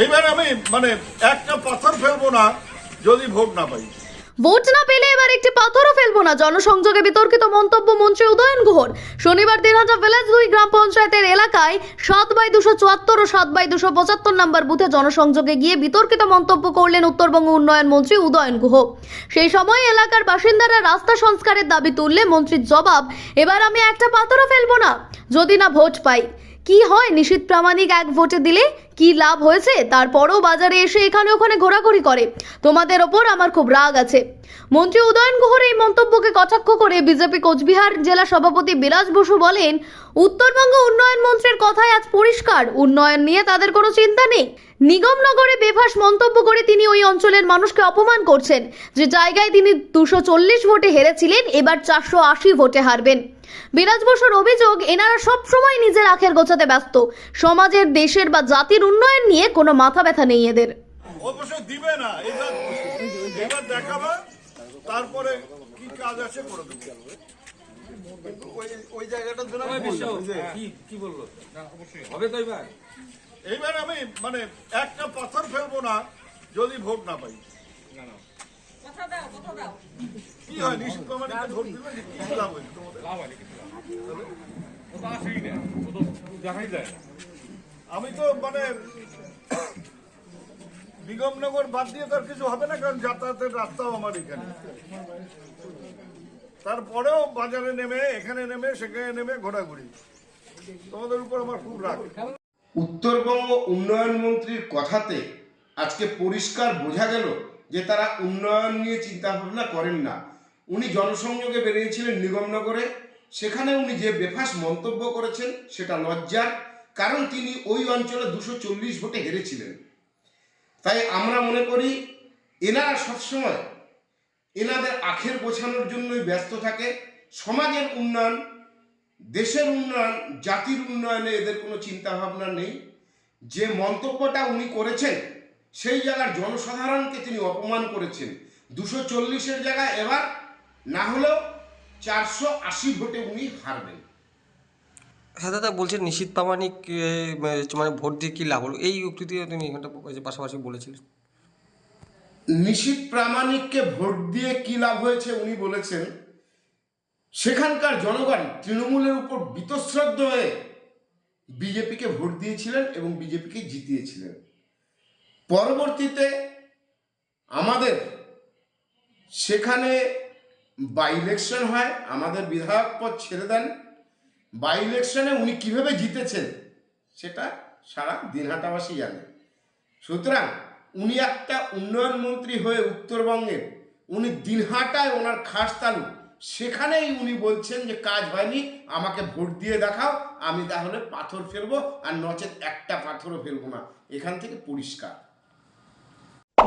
এইবার আমি মানে একটা পাথর ফেলব না, যদি ভোট না পাই। ভোট না পেলে এবার একটি পাথরও ফেলব না। জনসংযোগে বিতর্কিত মন্তব্য মন্ত্রী উদয়ন গুহর শনিবার দিনহাটা ভিলেজ দুই গ্রাম পঞ্চায়েতের এলাকায় সাত বাই দুশো চুয়াত্তর ও সাত বাই দুশো পঁচাত্তর নম্বর বুথে জনসংযোগে গিয়ে বিতর্কিত মন্তব্য করলেন উত্তরবঙ্গ উন্নয়ন মন্ত্রী উদয়ন গুহ। সেই সময় এলাকার বাসিন্দারা রাস্তা সংস্কারের দাবি তুললে মন্ত্রীর জবাব, এবার আমি একটা পাথরও ফেলব না, যদি না ভোট পাই। কি হয়? নিশীত প্রামাণিক এক ভোটে দিলে কি লাভ হয়েছে? তারপরও বাজারে এসে এখানে ওখানে ঘোরাঘুরি করে। তোমাদের ওপর আমার খুব রাগ আছে। মন্ত্রী উদয়ন গুহর এই মন্তব্যকে কটাক্ষ করে বিজেপি কোচবিহার জেলা সভাপতি বিলাস বসু বলেন, উত্তরবঙ্গ উন্নয়ন মন্ত্রীর কথায় আজ পরিষ্কার। উন্নয়ন নিয়ে তাদের কোনো চিন্তা নেই। নিগমনগরে বেফাস মন্তব্য করে তিনি ওই অঞ্চলের মানুষকে অপমান করছেন। যে জায়গায় তিনি দুশো ভোটে হেরেছিলেন, এবার চারশো আশি ভোটে হারবেন। বিরাজ বসুর অভিযোগ এনারা সব সময় নিজের আখের গোছাতে ব্যস্ত। সমাজের দেশের বা জাতির উন্নয়ন নিয়ে কোনো মাথা ব্যথা নেই এদের। দিবে না এবার এবার দেখাবে তারপরে কি কাজ আছে করে দেবো। ওই ওই জায়গাটার জন্য আমি বললাম, ওই যে কি কি বলল? হবে তো এবার। এইবার আমি মানে একটা পাথর ফেলব না যদি ভোট না পাই। কি হয় নিশ্চিত ভোট দিলে কি লাভ হয়েছে তোমাদের লাভ হয় কিছু ও তো আসেই না ও তো দেখাই যায়। আমি তো মানে নিগমনগর বাদ দিয়ে তার কিছু হবে না, কারণ যাতায়াতের রাস্তাও আমার এখানে। তারপরেও বাজারে নেমে, এখানে নেমে, সেখানে নেমে ঘোরাঘুরি। তোমাদের উপর আমার খুব রাগ। উত্তরবঙ্গ উন্নয়ন মন্ত্রীর কথাতে আজকে পরিষ্কার বোঝা গেল যে তারা উন্নয়ন নিয়ে চিন্তা ভাবনা করেন না। উনি জনসংযোগে বেরিয়েছিলেন নিগমনগরে। সেখানে উনি যে বেফাস মন্তব্য করেছেন, সেটা লজ্জার, কারণ তিনি ওই অঞ্চলে দুশো চল্লিশ ভোটে হেরেছিলেন। তাই আমরা মনে করি, এনারা সবসময় এনাদের আখের গোছানোর জন্যই ব্যস্ত থাকে। সমাজের উন্নয়ন, দেশের উন্নয়ন, জাতির উন্নয়নে এদের কোনো চিন্তা ভাবনা নেই। যে মন্তব্যটা উনি করেছেন, সেই জায়গার জনসাধারণকে তিনি অপমান করেছেন। দুশো চল্লিশের জায়গায় এবার না হলেও চারশো আশি ভোটে উনি হারবেন। হ্যাঁ দাদা বলছেন নিশীত প্রামাণিক মানে ভোট দিয়ে কী লাভ হলো? এই উক্তিটিও তিনি এখানটা পাশাপাশি বলেছিলেন নিশীত প্রামাণিককে ভোট দিয়ে কি লাভ হয়েছে উনি বলেছেন সেখানকার জনগণ তৃণমূলের উপর বীতশ্রদ্ধ হয়ে বিজেপিকে ভোট দিয়েছিলেন এবং বিজেপিকে জিতিয়েছিলেন। পরবর্তীতে আমাদের সেখানে বাই ইলেকশন হয়, আমাদের বিধায়ক পদ ছেড়ে দেন। বাই ইলেকশনে উনি কীভাবে জিতেছেন, সেটা সারা দিনহাটাবাসী জানে। সুতরাং উনি একটা উন্নয়ন মন্ত্রী হয়ে উত্তরবঙ্গের উনি দিনহাটায় ওনার খাস তালু। সেখানেই উনি বলছেন যে, কাজ হয়নি, আমাকে ভোট দিয়ে দেখাও, আমি তাহলে পাথর ফেলব, আর নচেত একটা পাথরও ফেলব না। এখান থেকে পরিষ্কার।